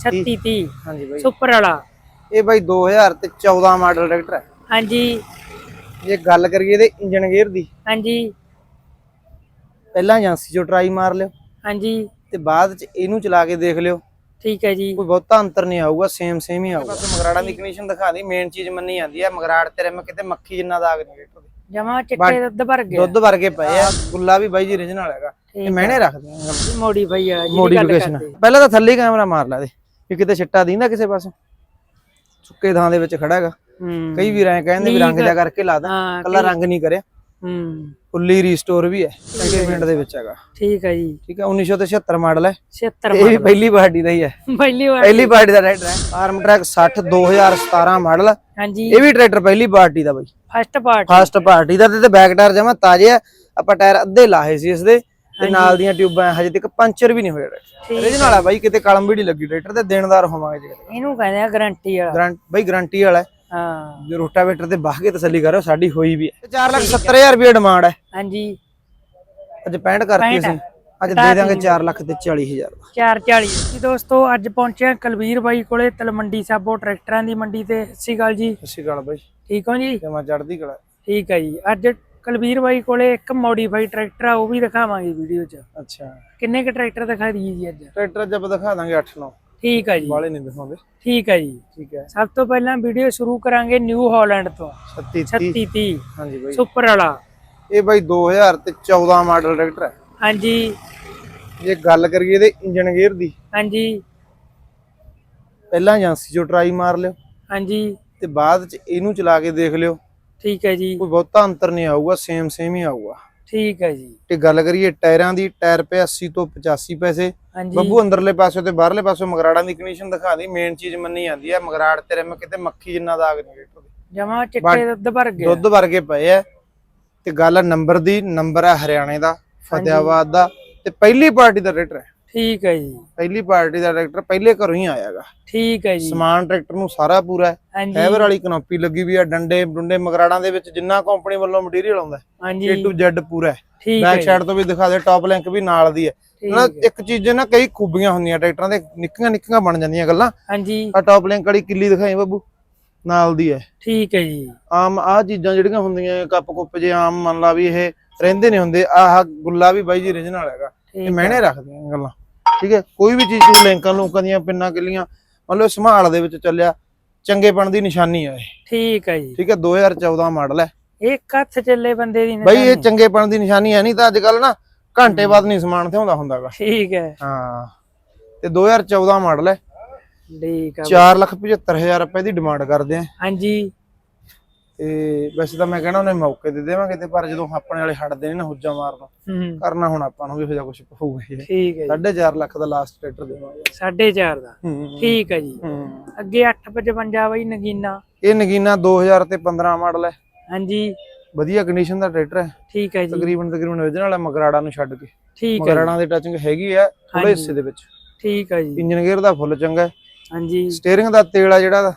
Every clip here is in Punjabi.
36 30 ਹਾਂਜੀ ਬਾਈ। ਸੁਪਰ ਵਾਲਾ। ਇਹ ਬਾਈ 2000 ਤੇ 14 ਮਾਡਲ ਟਰੈਕਟਰ ਹੈ। ਹਾਂਜੀ। ਜੇ ਗੱਲ ਕਰੀਏ ਇਹਦੇ ਇੰਜਨ ਗੇਅਰ ਦੀ ਹਾਂਜੀ। ਪਹਿਲਾਂ ਏਜੰਸੀ ਚੋਂ ਟਰਾਈ ਮਾਰ ਲਿਓ। ਹਾਂਜੀ। ਤੇ ਬਾਅਦ ਚ ਇਹਨੂੰ ਚਲਾ ਕੇ ਦੇਖ ਲਿਓ। ਠੀਕ ਹੈ ਜੀ। ਕੋਈ ਬਹੁਤਾ ਅੰਤਰ ਨਹੀਂ ਆਊਗਾ ਸੇਮ ਸੇਮ ਹੀ ਆਊਗਾ। ਬਸ ਮਗਰਾੜਾਂ ਦੀ ਕੰਡੀਸ਼ਨ ਦਿਖਾ ਦੀ ਮੇਨ ਚੀਜ਼ ਮੰਨੀ ਜਾਂਦੀ ਹੈ ਮਗਰਾੜ ਤੇਰੇ ਮੈਂ ਕਿਤੇ ਮੱਖੀ ਜਿੰਨਾ ਦਾਗ ਨਹੀਂ ਟਰੈਕਟਰ ਦੇ ਜਮਾ ਚਿੱਟੇ ਦੁੱਧ ਭਰ ਗਿਆ। ਦੁੱਧ ਵਰਗੇ ਪਏ ਆ ਗੁੱਲਾ ਵੀ ਬਾਈ ਜੀ origignal ਹੈਗਾ। ਇਹ ਮਹਿਣੇ ਰੱਖਦੇ ਆ ਮੋੜੀ ਭਈ ਆ ਜੀ ਮੋਡੀਫਿਕੇਸ਼ਨ ਪਹਿਲਾਂ ਤਾਂ ਥੱਲੇ ਕੈਮਰਾ ਮਾਰ ਲਾ ਦੇ। ਕਿ ਕਿਤੇ ਛਿੱਟਾ ਦੀਂਦਾ ਕਿਸੇ ਪਾਸੇ? ਸੁੱਕੇ ਥਾਂ ਦੇ ਵਿੱਚ ਖੜਾ ਹੈਗਾ। ਕਈ ਵੀਰ ਐ ਕਹਿੰਦੇ ਵੀ ਰੰਗ ਜਾ ਕਰਕੇ ਲਾ ਦਾਂ ਕੱਲਾ ਰੰਗ ਨਹੀਂ ਕਰਿਆ। ਹੂੰ। ਫੁੱਲੀ ਰੀਸਟੋਰ ਵੀ ਹੈ ਸੈਕਿੰਡ ਦੇ ਵਿੱਚ ਹੈਗਾ। ਠੀਕ ਹੈ ਜੀ। ਠੀਕ ਹੈ 1976 ਮਾਡਲ ਹੈ। 76 ਇਹ ਵੀ ਪਹਿਲੀ ਪਾਰਟੀ ਦਾ ਹੀ ਹੈ। ਪਹਿਲੀ ਵਾਰ ਪਹਿਲੀ ਪਾਰਟੀ ਦਾ ਟਰੈਕਟਰ ਹੈ। ਆਰਮ ਟਰੈਕ 60 2017 ਮਾਡਲ ਹਾਂਜੀ। ਇਹ ਵੀ ਟਰੈਕਟਰ ਪਹਿਲੀ ਪਾਰਟੀ ਦਾ ਬਾਈ। First part. ਫਸਟ ਪਾਰਟੀ ਦਾ ਤੇ ਬੈਕ ਟਾਇਰ ਜਮਾ ਤਾਜ਼ੇ ਆ। ਆਪਾਂ ਟਾਇਰ ਅੱਧੇ ਲਾਹੇ ਸੀ ਇਸ ਦੇ। ਤੇ ਨਾਲ ਦੀਆਂ ਟਿਊਬਾਂ ਹਜੇ ਤੱਕ ਪੰਚਰ ਵੀ ਨਹੀਂ ਠੀਕ original ਆ ਬਾਈ ਕਿਤੇ ਕਲਮ ਵੀ ਨਹੀਂ ਲੱਗੀ ਟਰੈਕਟਰ ਤੇ ਦੇਣਦਾਰ ਹੋਵਾਂਗੇ ਜੀ ਇਹਨੂੰ ਕਹਿੰਦੇ ਆ ਗਾਰੰਟੀ ਵਾਲਾ। ਗਰੰਟ ਬਾਈ ਗਾਰੰਟੀ ਵਾਲਾ ਹੈ। ਜੇ ਰੋਟਾਵੇਟਰ ਤੇ ਬਾਹ ਕੇ ਤਸੱਲੀ ਕਰੋ ਸਾਡੀ ਹੋਈ ਵੀ ਹੈ 4 ਲੱਖ 70000 ਰੁਪਏ ਡਿਮਾਂਡ ਹੈ ਹਾਂਜੀ। ਅੱਜ 65 ਕਰਤੀ ਅਸੀਂ। ਅੱਜ ਦੇ ਦਾਂਗੇ 4 ਲੱਖ ਤੇ 40000 ਦਾ। 440 ਜੀ ਦੋਸਤੋ ਅੱਜ ਪਹੁੰਚੇ ਹਾਂ ਕੁਲਵੀਰ ਬਾਈ ਕੋਲੇ ਤਲਮੰਡੀ ਸਾਬੋ ਟਰੈਕਟਰਾਂ ਦੀ ਮੰਡੀ ਤੇ। ਸਤਿ ਸ਼੍ਰੀ ਅਕਾਲ ਜੀ। ਸਤਿ ਸ਼੍ਰੀ ਅਕਾਲ ਬਾਈ। ਠੀਕ ਹੋ ਜੀ? ਜਮਾ ਚੜਦੀ ਕਲਾ। ਠੀਕ ਹੈ ਜੀ। ਅੱਜ ਕੁਲਵੀਰ ਬਾਈ ਕੋਲੇ ਇੱਕ ਮੋਡੀਫਾਈ ਟਰੈਕਟਰ ਆ ਉਹ ਵੀ ਦਿਖਾਵਾਂਗੇ ਵੀਡੀਓ 'ਚ। ਅੱਛਾ। ਕਿੰਨੇ ਕ ਟਰੈਕਟਰ ਦਿਖਾ ਦਈਏ ਜੀ ਅੱਜ? ਟਰੈਕਟਰ ਅੱਜ ਆਪਾਂ ਦਿਖਾ ਦਾਂਗੇ 8 9 ਠੀਕ ਹੈ ਜੀ। ਵਾਲੇ ਨਹੀਂ ਦਿਖਾਉਂਦੇ। ਠੀਕ ਹੈ ਜੀ। ਠੀਕ ਹੈ ਸਭ ਤੋਂ ਪਹਿਲਾਂ ਵੀਡੀਓ ਸ਼ੁਰੂ ਕਰਾਂਗੇ ਨਿਊ ਹਾਲੈਂਡ ਤੋਂ। 36 30 36 30 ਹਾਂਜੀ ਬਾਈ। ਸੁਪਰ ਵਾਲਾ। ਇਹ ਬਾਈ 2000 ਤੇ 14 ਮਾਡਲ ਟਰੈਕਟਰ ਹੈ ਹਾਂਜੀ। ਜੇ ਗੱਲ ਕਰੀਏ ਇਹਦੇ ਇੰਜਨ ਗੇਅਰ ਦੀ ਹਾਂਜੀ। ਪਹਿਲਾਂ ਏਜੰਸੀ ਚੋਂ ਟਰਾਈ ਮਾਰ ਲਿਓ। ਹਾਂਜੀ। ਤੇ ਬਾਅਦ ਚ ਇਹਨੂੰ ਚਲਾ ਕੇ ਦੇਖ ਲਿਓ। ਠੀਕ ਹੈ ਜੀ। ਕੋਈ ਬਹੁਤਾ ਅੰਤਰ ਨਹੀਂ ਆਊਗਾ ਸੇਮ ਸੇਮ ਹੀ ਆਊਗਾ। ਠੀਕ ਹੈ ਜੀ। ਤੇ ਗੱਲ ਕਰੀਏ ਟਾਇਰਾਂ ਦੀ ਟਾਇਰ ਪੇ 80 ਤੋਂ 85 ਪੈਸੇ। ਬੱਬੂ ਅੰਦਰਲੇ ਪਾਸੇ ਤੇ ਬਾਹਰਲੇ ਪਾਸੇ ਮਗਰਾੜਾਂ ਦੀ ਕੰਡੀਸ਼ਨ ਦਿਖਾ ਦੀ ਮੇਨ ਚੀਜ਼ ਮੰਨੀ ਜਾਂਦੀ ਹੈ ਮਗਰਾੜ ਤੇਰੇ ਮੈਂ ਕਿਤੇ ਮੱਖੀ ਜਿੰਨਾ ਦਾਗ ਨਹੀਂ ਜਮਾ ਚਿੱਟੇ ਦੁੱਧ ਭਰ ਗਿਆ। ਦੁੱਧ ਵਰਗੇ ਪਏ ਆ। ਤੇ ਗੱਲ ਨੰਬਰ ਦੀ ਨੰਬਰ ਹੈ ਹਰਿਆਣੇ ਦਾ ਫਤਿਆਬਾਦ ਦਾ ਤੇ ਪਹਿਲੀ ਪਾਰਟੀ ਦਾ ਟਰੈਕਟਰ ਹੈ ਠੀਕ ਹੈ ਜੀ। ਪਹਿਲੀ ਪਾਰਟੀ ਦਾ ਟਰੈਕਟਰ ਪਹਿਲੇ ਘਰੋਂ ਹੀ ਆਇਆਗਾ ਠੀਕ ਹੈ ਜੀ। ਸਮਾਨ ਟਰੈਕਟਰ ਨੂੰ ਸਾਰਾ ਪੂਰਾ ਹੈ। ਫਾਈਬਰ ਵਾਲੀ ਕਨੋਪੀ ਲੱਗੀ ਵੀ ਆ ਡੰਡੇ ਡੁੰਡੇ ਮਗਰਾੜਾਂ ਦੇ ਵਿੱਚ ਜਿੰਨਾ ਕੰਪਨੀ ਵੱਲੋਂ ਮਟੀਰੀਅਲ ਆਉਂਦਾ A ਹਾਂਜੀ। To Z ਪੂਰਾ ਹੈ। ਬੈਕ ਸਾਈਡ ਤੋਂ ਵੀ ਦਿਖਾ ਦੇ ਟਾਪ ਲਿੰਕ ਵੀ ਨਾਲ ਦੀ ਹੈ। ਨਾ ਇੱਕ ਚੀਜ਼ ਨਾ ਕਈ ਖੂਬੀਆਂ ਹੁੰਦੀਆਂ ਟਰੈਕਟਰਾਂ ਦੇ ਨਿੱਕੀਆਂ ਨਿੱਕੀਆਂ ਬਣ ਜਾਂਦੀਆਂ ਗੱਲਾਂ। ਹਾਂਜੀ। ਆ ਟਾਪ ਲਿੰਕ ਵਾਲੀ ਕਿੱਲੀ ਦਿਖਾਈ ਬੱਬੂ ਨਾਲ ਦੀ ਹੈ। ਠੀਕ ਹੈ ਜੀ। ਆਮ ਆ ਚੀਜ਼ਾਂ ਜਿਹੜੀਆਂ ਹੁੰਦੀਆਂ ਕੱਪ ਕੁੱਪ ਜੇ ਆਮ ਮੰਨ ਲਾ ਵੀ ਇਹ ਰਹਿੰਦੇ ਨਹੀਂ ਹੁੰਦੇ ਆਹ ਗੁੱਲਾ ਵੀ ਬਾਈ ਜੀ origignal ਹੈਗਾ। ਇਹ ਮਹਿਣੇ ਰੱਖਦੇ ਆ ਗੱਲਾਂ। ਠੀਕ ਹੈ ਕੋਈ ਵੀ ਚੀਜ਼ ਤੁਸੀਂ ਲਿੰਕਾਂ ਲੂਕਾਂ ਦੀਆਂ ਪਿੰਨਾਂ ਕਿੱਲੀਆਂ ਮੰਨ ਲਓ ਸੰਭਾਲ ਦੇ ਵਿੱਚ ਚੱਲਿਆ ਚੰਗੇਪਣ ਦੀ ਨਿਸ਼ਾਨੀ ਆ ਇਹ। ਠੀਕ ਹੈ ਜੀ। ਠੀਕ ਹੈ 2014 ਮਾਡਲ ਹੈ। ਇੱਕ ਹੱਥ ਚੱਲੇ ਬੰਦੇ ਦੀ ਬਾਈ ਇਹ। ਚੰਗੇਪਣ ਦੀ ਨਿਸ਼ਾਨੀ ਹੈ ਨਹੀਂ ਤਾਂ ਅੱਜ ਕੱਲ ਨਾ ਘੰਟੇ ਬਾਅਦ ਨਹੀਂ ਸਮਾਨ ਥਿਆਉਂਦਾ ਹੁੰਦਾਗਾ ਠੀਕ ਹੈ। ਹਾਂ ਤੇ 2014 ਮਾਡਲ ਹੈ। ਠੀਕ ਹੈ 475000 ਰੁਪਏ ਦੀ ਡਿਮਾਂਡ ਕਰਦੇ ਆ। ਹਾਂਜੀ। ਤੇ ਵੈਸੇ ਤਾਂ ਮੈਂ ਕਹਿਣਾ ਉਹਨੇ ਮੌਕੇ ਦੇ ਦੇਵਾਂਗੇ ਤੇ ਪਰ ਜਦੋਂ ਆਪਣੇ ਵਾਲੇ ਹਟਦੇ ਨੇ ਨਾ ਹੁੱਜਾ ਮਾਰਨਾ ਕਰਨਾ ਹੁਣ ਆਪਾਂ ਨੂੰ ਵੀ ਇਹੋ ਜਿਹਾ ਕੁਝ ਪਊਗਾ ਹੀ। ਠੀਕ ਹੈ ਜੀ। 4.5 ਲੱਖ ਦਾ ਲਾਸਟ ਟਰੈਕਟਰ ਦੇਵਾਂਗੇ। 4.5 ਦਾ। ਠੀਕ ਹੈ ਜੀ। ਅੱਗੇ 855 ਬਈ ਨਗੀਨਾ। ਇਹ ਨਗੀਨਾ 2000 ਤੇ 15 ਮਾਡਲ ਹੈ। ਹਾਂਜੀ। ਵਧੀਆ ਕੰਡੀਸ਼ਨ ਦਾ ਟਰੈਕਟਰ ਹੈ। ਠੀਕ ਹੈ ਜੀ। ਤਕਰੀਬਨ ਤਕਰੀਬਨ original ਹੈ ਮਗਰਾੜਾ ਨੂੰ ਛੱਡ ਕੇ। ਠੀਕ ਹੈ ਮਗਰਾੜਾਂ ਦੇ ਟੱਚਿੰਗ ਹੈਗੀ ਹੈ ਥੋੜੇ। ਹਿੱਸੇ ਦੇ ਵਿੱਚ। ਠੀਕ ਹੈ ਜੀ। ਇੰਜਨ ਗੇਅਰ ਦਾ ਫੁੱਲ ਚੰਗਾ ਹੈ। ਹਾਂਜੀ। ਸਟੀਅਰਿੰਗ ਦਾ ਤੇਲ ਆ ਜਿਹੜਾ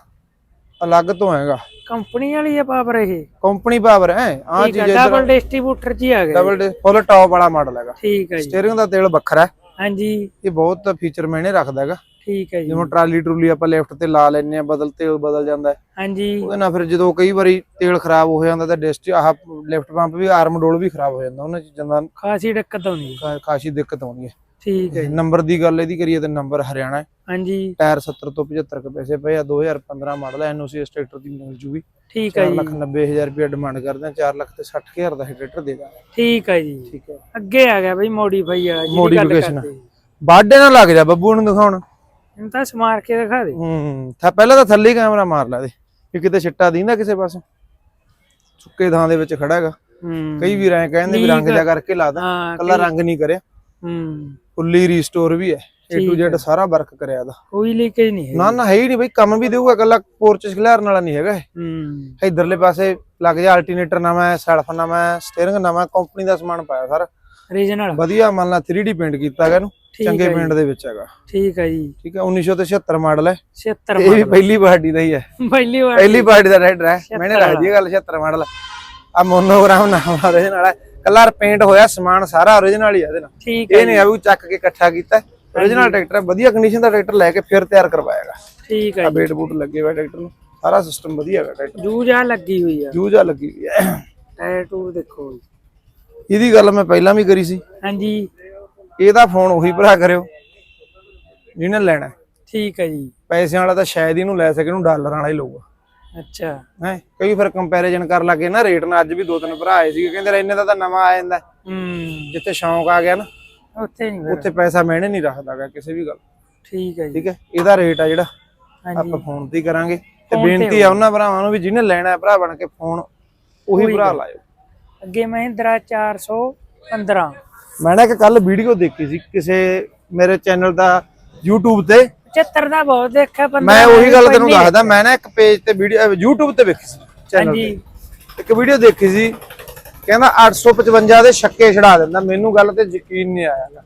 ਅਲੱਗ ਤੋਂ ਹੈਗਾ। ਕੰਪਨੀ ਵਾਲੀ ਆ ਪਾਵਰ ਇਹ। ਕੰਪਨੀ ਪਾਵਰ ਹੈ ਆ ਚੀਜ਼ ਡਬਲ ਡਿਸਟ੍ਰੀਬਿਊਟਰ ਜੀ ਆ ਗਿਆ ਡਬਲ ਫੁੱਲ ਟੌਪ ਵਾਲਾ ਮਾਡਲ ਹੈਗਾ। ਠੀਕ ਹੈ ਜੀ। ਸਟੀਅਰਿੰਗ ਦਾ ਤੇਲ ਵੱਖਰਾ ਹੈ। ਹਾਂਜੀ। ਇਹ ਬਹੁਤ ਫੀਚਰ ਮੈਨੇ ਰੱਖਦਾ ਹੈਗਾ। ਠੀਕ ਹੈ ਜੀ। ਜਿਵੇਂ ਟਰਾਲੀ ਟਰੂਲੀ ਆਪਾਂ ਲੈਫਟ ਤੇ ਲਾ ਲੈਨੇ ਆ ਬਦਲ ਤੇਲ ਬਦਲ ਜਾਂਦਾ ਹੈ। ਹਾਂਜੀ। ਉਹਦੇ ਨਾਲ ਫਿਰ ਜਦੋਂ ਕਈ ਵਾਰੀ ਤੇਲ ਖਰਾਬ ਹੋ ਜਾਂਦਾ ਤਾਂ ਡਿਸਟ ਆਹ ਲੈਫਟ ਪੰਪ ਵੀ ਆਰਮ ਡੋਲ ਵੀ ਖਰਾਬ ਹੋ ਜਾਂਦਾ। ਉਹਨਾਂ ਚੀਜ਼ਾਂ ਦਾ ਖਾਸੀ ਦਿੱਕਤ ਆਉਂਦੀ ਹੈ। ਖਾਸੀ ਦਿੱਕਤ ਆਉਂਦੀ ਹੈ। ਠੀਕ ਹੈ ਜੀ। ਨੰਬਰ ਦੀ ਗੱਲ ਇਹਦੀ ਕਰੀਏ ਤਾਂ ਨੰਬਰ ਹਰਿਆਣਾ ਹੈ। ਹਾਂਜੀ। ਟਾਇਰ 70 ਤੋਂ 75 ਕੁ ਪੈਸੇ ਪਏ ਆ 2015 ਮਾਡਲ ਹੈ ਐਨਓਸੀ ਟਰੈਕਟਰ ਦੀ ਮਿਲ ਜੂਗੀ। ਠੀਕ ਹੈ 4 ਜੀ। ਲੱਖ 90000 ਰੁਪਏ ਡਿਮਾਂਡ ਕਰਦੇ ਆ 4 ਲੱਖ ਤੇ 60000 ਦਾ ਟਰੈਕਟਰ ਦੇ ਦਾਂਗੇ। ਠੀਕ ਹੈ ਜੀ। ਠੀਕ ਹੈ। ਅੱਗੇ ਆ ਗਿਆ ਬਈ ਮੋਡੀਫਾਈ ਵਾਲਾ ਜਿਹਦੀ ਗੱਲ। ਕਰਦੇ ਬਾਡੇ ਨਾਲ ਲੱਗ ਜਾ ਬੱਬੂ ਨੂੰ ਦਿਖਾਉਣ। ਇਹਨੂੰ ਤਾਂ ਸਮਾਰ ਕੇ ਦਿਖਾ ਦੇ। ਹੂੰ ਥਾ ਪਹਿਲਾਂ ਤਾਂ ਥੱਲੇ ਕੈਮਰਾ ਮਾਰ ਲਾ ਦੇ ਕਿ ਕਿਤੇ ਛਿੱਟਾ ਦੀਂਦਾ ਕਿਸੇ ਪਾਸੇ। ਸੁੱਕੇ ਥਾਂ ਦੇ ਵਿੱਚ ਖੜਾ ਹੈਗਾ। ਹੂੰ। ਕਈ ਵੀਰ ਐ ਕਹਿੰਦੇ ਵੀ ਰੰਗ ਜਾ ਕਰਕੇ ਲਾ ਦਾਂ ਕੱਲਾ ਰੰਗ ਨਹੀਂ ਕਰਿਆ। ਹੂੰ। ਫੁੱਲੀ ਰੀਸਟੋਰ ਵੀ ਹੈ। A to Z ਸਾਰਾ ਵਰਕ ਕਰਿਆ ਦਾ ਕੋਈ ਲੀਕੇਜ ਨਹੀਂ ਹੈ ਨਾ ਨਾ ਹੈ ਹੀ ਨਹੀਂ ਬਈ ਕੰਮ ਵੀ ਦੇਊਗਾ ਕੱਲਾ ਪੋਰਚ ਖਿਲਾਰਨ ਵਾਲਾ ਨਹੀਂ ਹੈਗਾ ਇਹ। ਹੂੰ। ਇਧਰਲੇ ਪਾਸੇ ਲੱਗ ਜਾ ਅਲਟਰਨੇਟਰ ਨਵਾਂ ਹੈ ਸੈਲਫ ਨਵਾਂ ਹੈ ਸਟੀਅਰਿੰਗ ਨਵਾਂ ਕੰਪਨੀ ਦਾ ਸਮਾਨ ਪਾਇਆ ਸਾਰਾ। ਰੀਜਨਲ ਵਧੀਆ ਮੰਨ ਲਾ 3D ਪੇਂਟ ਕੀਤਾ ਹੈਗਾ ਇਹਨੂੰ ਚੰਗੇ ਪੇਂਟ ਦੇ ਵਿੱਚ ਹੈਗਾ। ਠੀਕ ਹੈ ਜੀ। ਠੀਕ ਹੈ 1976 ਮਾਡਲ ਹੈ। 76 ਇਹ ਵੀ ਪਹਿਲੀ ਪਾਰਟੀ ਦਾ ਹੀ ਹੈ। ਪਹਿਲੀ ਵਾਰ ਪਹਿਲੀ ਪਾਰਟੀ ਦਾ ਰਾਈਡਰ ਹੈ। ਮੈਨੇ ਰੱਖ ਦੀ ਗੱਲ 76 ਮਾਡਲ ਆ ਮੋਨੋਗ੍ਰਾਮ ਨਾਮ ਉਹਦੇ ਨਾਲ ਹੈ। ਕਲਰ ਪੇਂਟ ਹੋਇਆ ਸਮਾਨ ਸਾਰਾ origignal ਹੀ ਹੈ ਇਹਦੇ ਨਾਲ। ਠੀਕ ਹੈ ਇਹ ਨਹੀਂ ਆ ਵੀ ਚੱਕ ਕੇ ਇਕੱਠਾ ਕੀਤਾ। origignal ਟਰੈਕਟਰ ਹੈ ਵਧੀਆ ਕੰਡੀਸ਼ਨ ਦਾ ਟਰੈਕਟਰ ਲੈ ਕੇ ਫਿਰ ਤਿਆਰ ਕਰਵਾਏਗਾ। ਠੀਕ ਹੈ ਆ ਜੀ। ਬੇਟ ਬੂਟ ਲੱਗੇ ਹੋਏ ਟਰੈਕਟਰ ਨੂੰ। ਸਾਰਾ ਸਿਸਟਮ ਵਧੀਆ ਹੈਗਾ ਟਰੈਕਟਰ ਜੂਜਾ ਲੱਗੀ ਹੋਈ ਆ। ਜੂਜਾ ਲੱਗੀ ਹੋਈ ਹੈ ਟਾਇਰ ਟੂਰ ਦੇਖੋ। ਇਹਦੀ ਗੱਲ ਮੈਂ ਪਹਿਲਾਂ ਵੀ ਕਰੀ ਸੀ। ਹਾਂਜੀ। ਇਹਦਾ ਫੋਨ ਉਹੀ ਭਰਾ ਕਰਿਓ ਜਿਹਨੇ ਲੈਣਾ। ਹੈ। ਠੀਕ ਹੈ ਜੀ। ਪੈਸਿਆਂ ਵਾਲਾ ਤਾਂ ਸ਼ਾਇਦ ਇਹਨੂੰ ਲੈ ਸਕੇ ਇਹਨੂੰ ਡਾਲਰ ਵਾਲਾ ਹੀ ਲਊਗਾ। ਅੱਛਾ। ਹੈ? ਕਈ ਫਿਰ ਕੰਪੈਰੀਜ਼ਨ ਕਰਨ ਲੱਗੇ ਨਾ ਰੇਟ ਨਾਲ ਅੱਜ ਵੀ ਦੋ ਤਿੰਨ ਭਰਾ ਆਏ ਸੀਗੇ ਕਹਿੰਦੇ ਇੰਨੇ ਦਾ ਤਾਂ ਨਵਾਂ ਆ ਜਾਂਦਾ। ਹੈ। ਜਿੱਥੇ ਸ਼ੌਂਕ ਆ ਗਿਆ ਨਾ ਉੱਥੇ ਨਹੀਂ ਉੱਥੇ ਪੈਸਾ ਮੈਨੇ ਨਹੀਂ ਰੱਖਦਾਗਾ ਕਿਸੇ ਵੀ ਗੱਲ। ਠੀਕ ਹੈ ਜੀ। ਠੀਕ ਹੈ? ਇਹਦਾ ਰੇਟ ਆ ਜਿਹੜਾ ਆਪਾਂ ਫੋਨ ਤੇ ਕਰਾਂਗੇ। ਤੇ ਬੇਨਤੀ ਆ ਉਹਨਾਂ ਭਰਾਵਾਂ ਨੂੰ ਵੀ ਜਿਹਨੇ ਲੈਣਾ ਹੈ ਭਰਾ ਬਣ ਕੇ ਫੋਨ ਉਹੀ ਭਰਾ ਲਾਇਓ। ਅੱਗੇ ਮਹਿੰਦਰਾ 415 ਮੈਂ ਨਾ ਇੱਕ ਕੱਲ ਵੀਡੀਓ ਦੇਖੀ ਸੀ ਕਿਸੇ ਮੇਰੇ ਚੈਨਲ ਦਾ YouTube ਤੇ 75 ਦਾ ਬਹੁਤ ਦੇਖਿਆ ਬੰਦਾ ਮੈਂ ਉਹੀ ਗੱਲ ਤੈਨੂੰ ਦੱਸਦਾ ਮੈਂ ਨਾ ਇੱਕ ਪੇਜ ਤੇ ਵੀਡੀਓ YouTube ਤੇ ਵੇਖੀ ਸੀ ਚੈਨਲ ਹਾਂਜੀ। ਤੇ। ਇੱਕ ਵੀਡੀਓ ਦੇਖੀ ਸੀ ਕਹਿੰਦਾ 855 ਦੇ ਛੱਕੇ ਛੜਾ ਦਿੰਦਾ ਮੈਨੂੰ ਗੱਲ ਤੇ ਯਕੀਨ ਨਹੀਂ ਆਇਆ।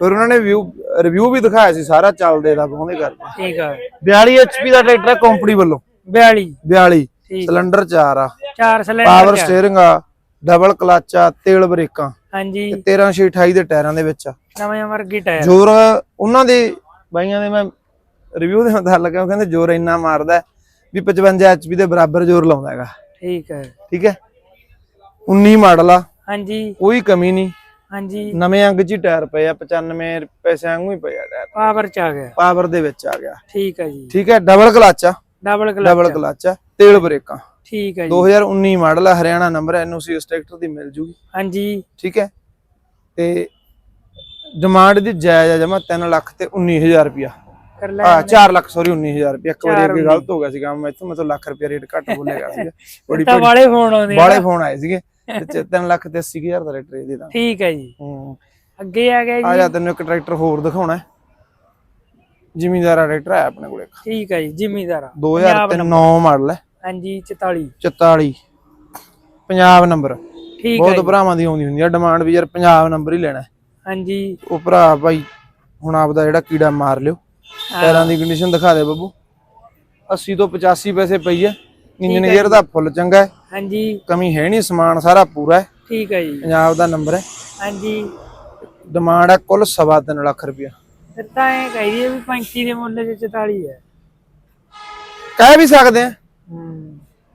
ਫਿਰ ਉਹਨਾਂ ਨੇ ਵਿਊ ਰਿਵਿਊ ਵੀ ਦਿਖਾਇਆ ਸੀ ਸਾਰਾ ਚੱਲਦੇ ਦਾ ਉਹਦੇ ਕਰਕੇ ਠੀਕ ਆ। 42 HP ਦਾ ਟਰੈਕਟਰ ਕੰਪਨੀ ਵੱਲੋਂ। 42 42 ਠੀਕ। ਸਿਲੰਡਰ 4 ਆ। ਚਾਰ ਪਾਵਰ ਸਿਲੰਡਰ ਚ। ਸਟੀਅਰਿੰਗ ਆ ਡਬਲ ਕਲਚ ਆ ਤੇਲ ਬ੍ਰੇਕਾਂ। ਹਾਂਜੀ। 13 ਛੇ 28 ਦੇ ਟਾਇਰਾਂ ਦੇ ਵਿੱਚ ਆ। ਨਵੇਂ ਵਰਗੀ ਟਾਇਰ। ਜ਼ੋਰ ਉਹਨਾਂ ਦੇ ਬਾਈਆਂ ਦੇ ਮੈਂ ਰਿਵਿਊ ਦੇ ਮੁਤਾਬਕ ਉਹ ਕਹਿੰਦੇ ਜ਼ੋਰ ਇੰਨਾ ਮਾਰਦਾ ਵੀ 55 HP ਦੇ ਬਰਾਬਰ ਜ਼ੋਰ ਲਾਉਂਦਾ ਹੈਗਾ। ਠੀਕ ਹੈ। ਠੀਕ ਹੈ? 19 ਮਾਡਲ ਆ। ਹਾਂਜੀ। ਕੋਈ ਕਮੀ ਨਹੀਂ। ਹਾਂਜੀ। ਨਵੇਂ ਅੰਗ 'ਚ ਟਾਇਰ ਪਏ ਆ 95 ਪੈਸੇ ਵਾਂਗੂ ਹੀ ਪਏ ਆ ਟਾਇਰ ਪਾਵਰ ਚ ਆ ਗਿਆ। ਪਾਵਰ ਦੇ ਵਿੱਚ ਆ ਗਿਆ। ਠੀਕ ਹੈ ਜੀ। ਠੀਕ ਹੈ? ਡਬਲ ਕਲਚ ਆ। ਡਬਲ ਕਲਚ ਡਬਲ ਕਲਚ ਆ। ਤੇਲ ਬ੍ਰੇਕਾਂ। ਠੀਕ ਹੈ ਜੀ। 2019 ਮਾਡਲ ਆ ਹਰਿਆਣਾ ਨੰਬਰ ਐਨਓਸੀ ਟਰੈਕਟਰ ਦੀ ਮਿਲ ਜੂਗੀ। ਹਾਂਜੀ। ਠੀਕ ਹੈ? ਤੇ ਡਿਮਾਂਡ ਦੀ ਜਾਇਜ਼ ਆ ਜਮਾ 3 ਲੱਖ ਤੇ 19000 ਰੁਪਿਆ ਕਰ ਲੈ ਆ 4 ਲੱਖ ਸੌਰੀ 19000 ਰੁਪਿਆ ਇੱਕ ਵਾਰੀ ਅੱਗੇ ਗਲਤ ਹੋ ਗਿਆ ਸੀਗਾ ਮੈਂ ਇੱਥੋਂ ਮਤਲਬ ਲੱਖ ਰੁਪਿਆ ਰੇਟ ਘੱਟ ਬੋਲੇਗਾ ਸੀਗਾ। ਬੜੀ ਤਾਂ ਵਾਲੇ ਫੋਨ ਆਉਂਦੇ। ਬਾਲੇ ਫੋਨ ਆਏ ਸੀਗੇ ਤੇ 3 ਲੱਖ ਤੇ 80000 ਦਾ ਰੇਟ ਦੇ ਦਾਂ। ਠੀਕ ਹੈ ਜੀ। ਅੱਗੇ ਆ ਗਿਆ ਆ ਜੀ ਜਾ। ਤੈਨੂੰ ਇੱਕ ਟਰੈਕਟਰ ਹੋਰ ਦਿਖਾਉਣਾ ਹੈ। ਜ਼ਿਮੀਂਦਾਰਾ ਟਰੈਕਟਰ ਹੈ ਆਪਣੇ ਕੋਲੇ ਠੀਕ ਹੈ ਜੀ ਜ਼ਿਮੀਦਾਰਾ। 2009 ਮਾਡਲ ਹੈ। ਹਾਂਜੀ 44 44 ਪੰਜਾਬ ਨੰਬਰ। ਠੀਕ ਹੈ ਬਹੁਤ ਭਰਾਵਾਂ ਦੀ ਆਉਂਦੀ ਹੁੰਦੀ ਆ ਡਿਮਾਂਡ ਵੀ ਯਾਰ ਪੰਜਾਬ ਨੰਬਰ ਹੀ ਲੈਣਾ। ਹਾਂਜੀ। ਉਹ ਭਰਾ ਭਾਈ ਹੁਣ ਆਪਦਾ ਜਿਹੜਾ ਕੀੜਾ ਮਾਰ ਲਿਓ। ਟਾਇਰਾਂ ਦੀ ਕੰਡੀਸ਼ਨ ਦਿਖਾ ਦੇ ਬੱਬੂ। 80 ਤੋਂ 85 ਪੈਸੇ ਪਈ ਹੈ ਇੰਜਨ ਗੇਅਰ ਦਾ ਫੁੱਲ ਚੰਗਾ ਹੈ। ਹਾਂਜੀ। ਕਮੀ ਹੈ ਨਹੀਂ ਸਮਾਨ ਸਾਰਾ ਪੂਰਾ ਹੈ। ਠੀਕ ਹੈ ਜੀ। ਪੰਜਾਬ ਦਾ ਨੰਬਰ ਹੈ। ਹਾਂਜੀ। ਡਿਮਾਂਡ ਹੈ ਕੁੱਲ ਸਵਾ ਤਿੰਨ ਲੱਖ ਰੁਪਇਆ। ਫਿਰ ਤਾਂ ਇਹ ਕਹੀਏ ਵੀ 35 ਦੇ ਮੁੱਲ ਚ 44 ਹੈ। ਕਹਿ ਵੀ ਸਕਦੇ ਆ।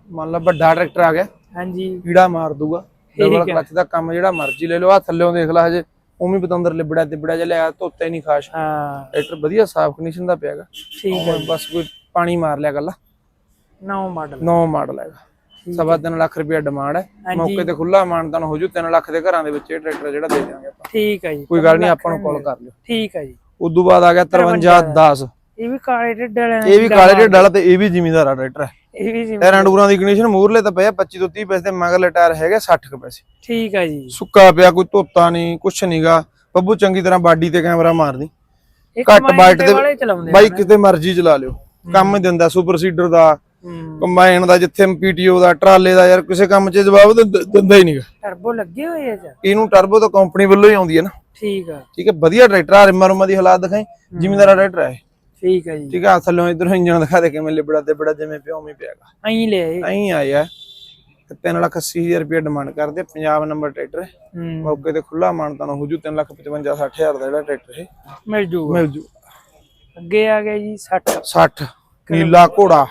ਮੰਨ ਲਾ ਵੱਡਾ ਟਰੈਕਟਰ ਆ ਗਿਆ। ਹਾਂਜੀ। ਕੀੜਾ ਮਾਰ ਦੂਗਾ। ਡਬਲ ਕਲਚ ਦਾ ਕੰਮ ਜਿਹੜਾ ਮਰਜ਼ੀ ਲੈ ਲਓ। ਆ ਥੱਲੇੋਂ ਦੇਖ ਲੈ ਹਜੇ। ਉਵੇਂ ਬਤੰਦਰ ਲਿਬੜਿਆ ਤਿਬੜਿਆ ਜਿਹਾ ਲਿਆ ਧੋਤਾ ਨਹੀਂ ਖਾਸ਼। ਹਾਂ। ਟਰੈਕਟਰ ਵਧੀਆ ਸਾਫ਼ ਕੰਡੀਸ਼ਨ ਦਾ ਪਿਆਗਾ। ਠੀਕ ਹੈ ਬਸ ਕੋਈ ਪਾਣੀ ਮਾਰ ਲਿਆ ਗੱਲਾ ਨੌ ਮਾਡਲ ਨੌ ਮਾਡਲ ਹੈਗਾ। ਸਵਾ ਤਿੰਨ ਲੱਖ ਰੁਪਇਆ ਡਿਮਾਂਡ ਹੈ। ਮੌਕੇ ਤੇ ਖੁੱਲਾ ਮਾਨਤਾਨ ਹੋ ਜੂ 3 ਲੱਖ ਦੇ ਘਰਾਂ ਦੇ ਵਿੱਚ ਇਹ ਟਰੈਕਟਰ ਜਿਹੜਾ ਦੇ ਦਿਆਂਗੇ ਆਪਾਂ। ਠੀਕ ਹੈ ਜੀ। ਕੋਈ ਗੱਲ ਨਹੀਂ ਆਪਾਂ ਨੂੰ ਕਾਲ ਕਰ ਲਿਓ। ਠੀਕ ਹੈ ਜੀ। ਉਦੋਂ ਬਾਅਦ ਆ ਗਿਆ 53 10 ਇਹ ਵੀ ਕਾਲੇ ਢਿੱਡ ਵਾਲੇ ਇਹ ਵੀ ਕਾਲੇ ਢਿੱਡ ਵਾਲਾ ਤੇ ਇਹ ਵੀ ਜ਼ਿਮੀਦਾਰਾ ਟਰੈਕਟਰ ਹੈ। ਇਹ ਵੀ ਜੀ ਟਾਇਰਾਂ ਡੂਰਾਂ ਦੀ ਕੰਡੀਸ਼ਨ ਮੂਰਲੇ ਤਾਂ ਪਿਆ 25 ਤੋਂ 30 ਪੈਸੇ ਤੇ ਮਗਰਲੇ ਟਾਇਰ ਹੈਗੇ 60 ਕੁ ਪੈਸੇ। ਠੀਕ ਹੈ ਜੀ। ਸੁੱਕਾ ਪਿਆ ਕੋਈ ਧੋਤਾ ਨਹੀਂ ਕੁਛ ਨਹੀਂਗਾ ਬੱਬੂ ਚੰਗੀ ਤਰ੍ਹਾਂ ਬਾਡੀ ਤੇ ਕੈਮਰਾ ਮਾਰਦੀ। ਇੱਕ ਘੱਟ ਬਾਈਟ ਦੇ ਬਾਈ ਕਿਤੇ ਮਰਜ਼ੀ ਚਲਾ ਲਿਓ। ਕੰਮ ਹੀ ਦਿੰਦਾ ਸੁਪਰ ਸੀਡਰ ਦਾ ਕੰਬਾਈਨ ਦਾ ਜਿੱਥੇ ਪੀਟੀਓ ਦਾ ਟਰਾਲੇ ਦਾ ਯਾਰ ਕਿਸੇ ਕੰਮ 'ਚ ਜਵਾਬ ਦਿੰਦਾ ਹੀ ਨਹੀਂਗਾ ਟਰਬੋ ਲੱਗੇ ਹੋਏ ਆ ਜੀ? ਇਹਨੂੰ ਟਰਬੋ ਤਾਂ ਕੰਪਨੀ ਵੱਲੋਂ ਹੀ ਆਉਂਦੀ ਹੈ ਨਾ। ਠੀਕ ਆ। ਠੀਕ ਹੈ ਵਧੀਆ ਟਰੈਕਟਰ ਆ ਰਿਮਾ ਰੁਮਾ ਦੀ ਹਾਲਾਤ ਦਿਖਾਈ। ਜ਼ਿਮੀਦਾਰਾ ਟਰੈਕਟਰ ਹੈ। ਠੀਕ ਹੈ ਜੀ। ਠੀਕ ਹੈ ਥੱਲੋਂ ਇਧਰੋਂ ਇੰਜਨ ਦਿਖਾ ਦੇ ਕਿਵੇਂ ਲਿਬੜਾ ਤੇ ਬੜਾ ਜਿਵੇਂ ਪਿਓ ਮੀ ਪਿਆਗਾ ਐਂ ਲੈ ਆਏ। ਐਂ ਆਇਆ ਤੇ 3 ਲੱਖ 80 ਹਜ਼ਾਰ ਰੁਪਏ ਡਿਮਾਂਡ ਕਰਦੇ ਪੰਜਾਬ ਨੰਬਰ ਟਰੈਕਟਰ ਮੌਕੇ ਤੇ ਖੁੱਲਾ ਮਾਨਤਾ ਹੋ ਜੂ 3 ਲੱਖ 55 60 ਹਜ਼ਾਰ ਦਾ ਜਿਹੜਾ ਟਰੈਕਟਰ ਹੈ ਮਿਲ ਜੂਗਾ। ਮਿਲ ਜੂ। ਅੱਗੇ ਆ ਗਿਆ ਜੀ 60 60 ਨੀਲਾ ਘੋੜਾ।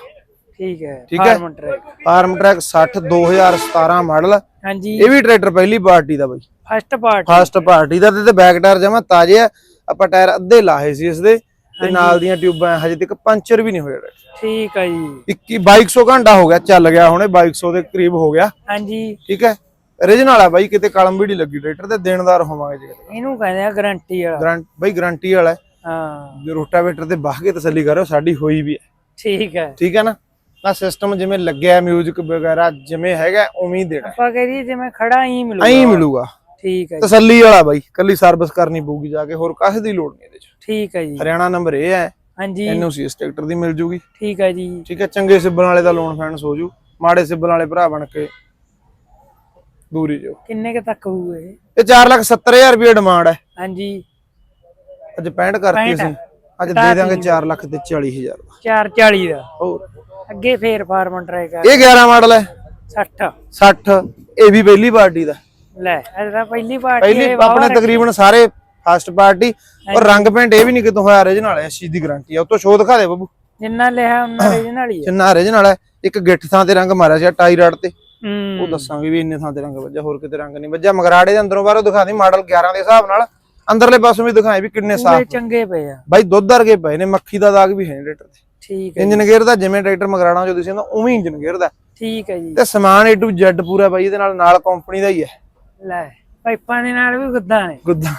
ਠੀਕ ਹੈ ਠੀਕ ਹੈ। Farm track. Farmtrac 60 2017 model. ਹਾਂਜੀ। ਇਹ ਵੀ ਟਰੈਕਟਰ ਪਹਿਲੀ ਪਾਰਟੀ ਦਾ ਬਾਈ। First part. ਫਸਟ ਪਾਰਟੀ ਦਾ ਤੇ ਬੈਕ ਟਾਇਰ ਜਮਾ ਤਾਜ਼ੇ ਆ। ਆਪਾਂ ਟਾਇਰ ਅੱਧੇ ਲਾਹੇ ਸੀ ਇਸ ਦੇ। ਤੇ ਨਾਲ ਦੀਆਂ ਟਿਊਬਾਂ ਹਜੇ ਤੱਕ ਪੰਚਰ ਵੀ ਨਹੀਂ ਹੋਇਆ ਠੀਕ ਹੈ ਜੀ। 21 2200 ਘੰਟਾ ਹੋ ਗਿਆ ਚੱਲ ਗਿਆ ਹੁਣੇ 2200 ਦੇ ਕਰੀਬ ਹੋ ਗਿਆ। ਹਾਂਜੀ। ਠੀਕ ਹੈ? Origignal ਆ ਬਾਈ ਕਿਤੇ ਕਲਮ ਵੀ ਨਹੀਂ ਲੱਗੀ ਟਰੈਕਟਰ ਤੇ ਦੇਣਦਾਰ ਹੋਵਾਂਗੇ ਜੀ ਇਹਨੂੰ ਕਹਿੰਦੇ ਆ ਗਾਰੰਟੀ ਵਾਲਾ। ਗਰੰਟ ਬਾਈ ਗਾਰੰਟੀ ਵਾਲਾ ਹੈ। ਜੇ ਰੋਟਾਵੇਟਰ ਤੇ ਬਾਹ ਕੇ ਤਸੱਲੀ ਕਰੋ ਸਾਡੀ ਹੋਈ ਵੀ ਹੈ। ਠੀਕ ਹੈ। ਠੀਕ ਹੈ ਨਾ? ਆ ਸਿਸਟਮ ਜਿਵੇਂ ਲੱਗਿਆ ਮਿਊਜ਼ਿਕ ਵਗੈਰਾ ਜਿਵੇਂ ਹੈਗਾ ਉਵੇਂ ਹੀ ਦੇਣਾ। ਆਪਾਂ ਕਹਦੇ ਜਿਵੇਂ ਖੜਾ ਹੀ ਮਿਲੂਗਾ। ਐਂ ਮਿਲੂਗਾ। ਠੀਕ ਹੈ ਤਸੱਲੀ ਵਾਲਾ ਬਾਈ ਕੱਲੀ ਸਰਵਿਸ ਕਰਨੀ ਪਊਗੀ ਜਾ ਕੇ ਹੋਰ ਕਾਸੇ ਦੀ ਲੋੜ ਨਹੀਂ ਇਹਦੇ ਚ। ਠੀਕ ਹੈ ਜੀ। ਹਰਿਆਣਾ ਨੰਬਰ ਇਹ ਹੈ। ਹਾਂਜੀ। ਐਨਓਸੀ ਟਰੈਕਟਰ ਦੀ ਮਿਲ ਜੂਗੀ। ਠੀਕ ਹੈ ਜੀ। ਠੀਕ ਹੈ ਚੰਗੇ ਸਿੱਬਲ ਵਾਲੇ ਦਾ ਲੋਨ ਫਾਈਨੈਂਸ ਹੋ ਜੂ। ਮਾੜੇ ਸਿੱਬਲ ਵਾਲੇ ਭਰਾ ਬਣ ਕੇ ਦੂਰੀ ਜੋ ਕਿੰਨੇ ਕ ਤੱਕ ਹੋਊ ਇਹ? ਇਹ 470000 ਰੁਪਏ ਡਿਮਾਂਡ ਹੈ। ਹਾਂਜੀ। ਅੱਜ 65 ਕਰਤੀ ਅਸੀਂ। ਅੱਜ ਦੇ ਦਾਂਗੇ 4 ਲੱਖ ਤੇ 40000 ਦਾ। 440 ਦਾ। ਹੋਰ। ਅੱਗੇ ਫੇਰ ਫਾਰਮ ਟਰੈਕ ਆ ਇਹ 11 ਮਾਡਲ ਹੈ। 60 60 ਇਹ ਵੀ ਪਹਿਲੀ ਪਾਰਟੀ ਦਾ। ਲੈ ਇਹ ਤਾਂ ਪਹਿਲੀ ਪਾਰਟੀ ਪਹਿਲੀ ਆਪਣੇ ਤਕਰੀਬਨ ਸਾਰੇ ਫਸਟ ਪਾਰਟੀ। ਔਰ ਰੰਗ ਪੈਂਟ ਇਹ ਵੀ ਨਹੀਂ ਕਿਤੋਂ ਹੋਇਆ origignal ਹੈ ਇਸ ਚੀਜ਼ ਦੀ ਗਾਰੰਟੀ ਆ। ਉਹ ਤੋਂ ਸ਼ੋਅ ਦਿਖਾ ਦੇ ਬੱਬੂ। ਜਿੰਨਾ ਲਿਆ ਉਹਨਾਂ ਰੀਜਨਲ ਹੀ ਹੈ ਜਿੰਨਾ origignal ਹੈ ਇੱਕ ਗਿੱਠ ਥਾਂ ਤੇ ਰੰਗ ਮਾਰਿਆ ਸੀ ਟਾਈ ਰਾਡ ਤੇ। ਉਹ ਦੱਸਾਂਗੇ ਵੀ ਇੰਨੇ ਥਾਂ ਤੇ ਰੰਗ ਵੱਜਾ ਹੋਰ ਕਿਤੇ ਰੰਗ ਨਹੀਂ ਵੱਜਾ ਮਗਰਾੜੇ ਦੇ ਅੰਦਰੋਂ ਬਾਹਰੋਂ ਦਿਖਾ ਦੀ ਮਾਡਲ 11 ਦੇ ਹਿਸਾਬ ਨਾਲ। ਅੰਦਰਲੇ ਪਾਸੋਂ ਵੀ ਦਿਖਾਏ ਵੀ ਕਿੰਨੇ ਸਾਫ਼ ਚੰਗੇ ਪਏ ਆ। ਬਾਈ ਦੁੱਧ ਵਰਗੇ ਪਏ ਨੇ ਮੱਖੀ ਦਾ ਦਾਗ ਵੀ ਹੈ ਟਰੈਕਟਰ ਤੇ। ਠੀਕ ਹੈ ਇੰਜਨ ਗੇਅਰ ਦਾ ਜਿਵੇਂ ਟਰੈਕਟਰ ਮਗਰਾੜਾ ਜੋ ਤੁਸੀਂ ਉਵੇਂ ਹੀ ਇੰਜਨ ਗੇਅਰ ਦਾ। ਠੀਕ ਹੈ ਜੀ। ਤੇ ਸਮਾਨ A to Z ਪੂਰਾ ਬਾਈ ਇਹਦੇ ਨਾਲ ਨਾਲ ਕੰਪਨੀ ਦਾ ਹੀ ਹੈ। ਲੈ। ਪਾਈਪਾਂ ਦੇ ਨਾਲ ਵੀ ਗੁੱਦਾਂ ਨੇ। ਗੁੱਦਾ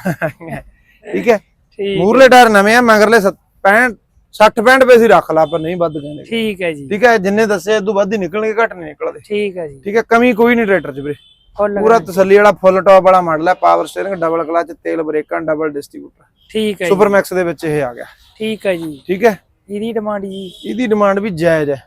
ਠੀਕ ਹੈ? ਮੂਰਲੇ ਟਾਇਰ ਨਵੇਂ ਆ ਮਗਰਲੇ 65 60 65 ਪੈਸੇ ਰੱਖ ਲਾ ਪਰ ਨਹੀਂ ਵੱਧ ਕਹਿੰਦੇ ਠੀਕ ਹੈ ਜੀ। ਠੀਕ ਹੈ? ਜਿੰਨੇ ਦੱਸੇ ਇਦੋਂ ਵੱਧ ਹੀ ਨਿਕਲਣਗੇ ਘੱਟ ਨਹੀਂ ਨਿਕਲਦੇ। ਠੀਕ ਹੈ ਜੀ। ਠੀਕ ਹੈ? ਕਮੀ ਕੋਈ ਨਹੀਂ ਟਰੈਕਟਰ 'ਚ ਵੀਰੇ। ਪੂਰਾ ਤਸੱਲੀ ਵਾਲਾ ਫੁੱਲ ਟੌਪ ਵਾਲਾ ਮਾਡਲ ਹੈ ਪਾਵਰ ਸਟੀਅਰਿੰਗ ਡਬਲ ਕਲਚ ਤੇਲ ਬ੍ਰੇਕਾਂ ਡਬਲ ਡਿਸਟ੍ਰੀਬਿਊਟਰ ਠੀਕ ਹੈ ਸੁਪਰ ਮੈਕਸ ਦੇ ਵਿੱਚ ਇਹ ਆ ਗਿਆ। ਠੀਕ ਹੈ ਜੀ। ਠੀਕ ਹੈ? ਇਹਦੀ ਡਿਮਾਂਡ ਜੀ। ਇਹਦੀ ਡਿਮਾਂਡ ਵੀ ਜਾਇਜ਼ ਹੈ।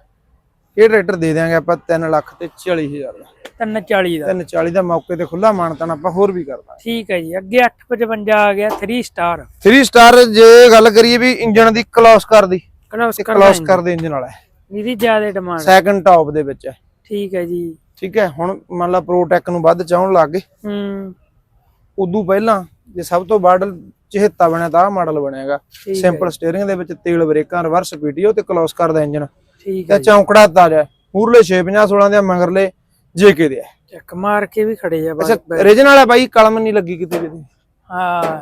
ਇਹ ਟਰੈਕਟਰ ਦੇ ਦਿਆਂਗੇ ਆਪਾਂ 3 ਲੱਖ ਤੇ 40000 ਦਾ। 340 ਦਾ। 340 ਦਾ ਮੌਕੇ ਤੇ ਖੁੱਲਾ ਮਾਨਤਾਨ ਆਪਾਂ ਹੋਰ ਵੀ ਕਰਦਾ ਠੀਕ ਹੈ ਜੀ ਅੱਗੇ 855 ਆ ਗਿਆ 3 ਸਟਾਰ 3 ਸਟਾਰ ਜੇ ਗੱਲ ਕਰੀਏ ਵੀ ਇੰਜਨ ਦੀ ਕਲੌਸ ਕਰਦੀ ਕਲੋਸ ਤੇ ਕਰ ਕਲੌਸ ਕਰਦੇ ਇੰਜਨ ਵਾਲਾ। ਇਹਦੀ ਜ਼ਿਆਦਾ ਡਿਮਾਂਡ ਸੈਕੰਡ ਟੌਪ ਦੇ ਵਿੱਚ। ਹੈ ਠੀਕ ਹੈ ਜੀ। ਠੀਕ ਹੈ ਹੁਣ ਮੰਨ ਲਾ ਪ੍ਰੋਟੈਕ ਨੂੰ ਵੱਧ ਚਾਹਣ ਲੱਗ ਗਏ। ਹੂੰ। ਉਦੋਂ ਪਹਿਲਾਂ ਜੇ ਸਭ ਤੋਂ ਮਾਡਲ 74 ਬਣਿਆ ਤਾਂ ਆਹ ਮਾਡਲ ਹੈ ਸਿੰਪਲ ਸਟੀਅਰਿੰਗ ਦੇ ਵਿੱਚ ਤੇਲ ਬ੍ਰੇਕਾਂ ਰਿਵਰਸ ਪੀਟੀਓ ਤੇ ਕਲੌਸ ਕਰਦਾ ਇੰਜਨ ਠੀਕ ਹੈ ਤੇ ਚੌਂਕੜਾ ਤਾਜ਼ਾ ਮੂਰਲੇ 650 16 ਦੇ ਮਗਰਲੇ ਜੇਕੇ ਦੇ ਚੱਕ ਮਾਰ ਕੇ ਵੀ ਖੜੇ ਆ ਅੱਛਾ original ਹੈ ਬਾਈ ਕਲਮ ਨਹੀਂ ਲੱਗੀ ਕਿਤੇ ਕਿਤੇ ਹਾਂ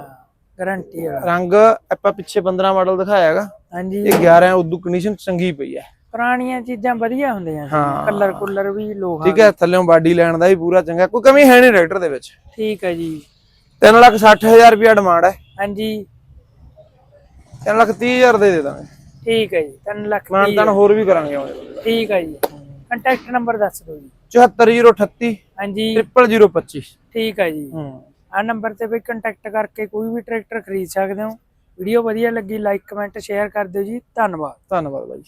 ਗਾਰੰਟੀ ਵਾਲਾ। ਰੰਗ ਆਪਾਂ ਪਿੱਛੇ 15 ਮਾਡਲ ਦਿਖਾਇਆ ਹੈਗਾ ਹਾਂਜੀ। ਇਹ 11 ਹੈ ਉਦੋਂ ਕੰਡੀਸ਼ਨ ਚੰਗੀ ਪਈ ਹੈ। ਪੁਰਾਣੀਆਂ ਚੀਜ਼ਾਂ ਵਧੀਆ ਹੁੰਦੀਆਂ ਹਾਂ। ਕਲਰ ਕੁਲਰ ਵੀ ਲੋਹਾ ਠੀਕ ਹੈ ਥੱਲੇੋਂ ਬਾਡੀ ਲੈਣ ਦਾ ਵੀ ਪੂਰਾ ਚੰਗਾ ਕੋਈ ਕਮੀ ਹੈ ਨਹੀਂ ਟਰੈਕਟਰ ਦੇ ਵਿੱਚ। ਠੀਕ ਹੈ ਜੀ। 3 ਲੱਖ 60000 ਰੁਪਇਆ ਡਿਮਾਂਡ ਹੈ। ਹਾਂਜੀ। 3 ਲੱਖ 30000 ਦੇ ਦੇ ਦਾਂਗੇ। ਠੀਕ ਹੈ ਜੀ 3 ਲੱਖ ਮਾਨਤਾਨ ਹੋਰ ਵੀ ਕਰਾਂਗੇ ਆਉਂਦੇ ਠੀਕ ਹੈ ਜੀ। ਕੰਟੈਕਟ ਨੰਬਰ ਦੱਸ ਦਿਓ ਜੀ। 74038 ਹਾਂਜੀ। 00025 ਠੀਕ ਹੈ ਜੀ। ਆ ਨੰਬਰ ਤੇ ਵੀ ਕੰਟੈਕਟ ਕਰਕੇ ਕੋਈ ਵੀ ਟਰੈਕਟਰ ਖਰੀਦ ਸਕਦੇ ਹੋ। ਵੀਡੀਓ ਵਧੀਆ ਲੱਗੀ ਲਾਈਕ ਕਮੈਂਟ ਸ਼ੇਅਰ ਕਰ ਦਿਓ ਜੀ। ਧੰਨਵਾਦ। ਧੰਨਵਾਦ ਬਾਈ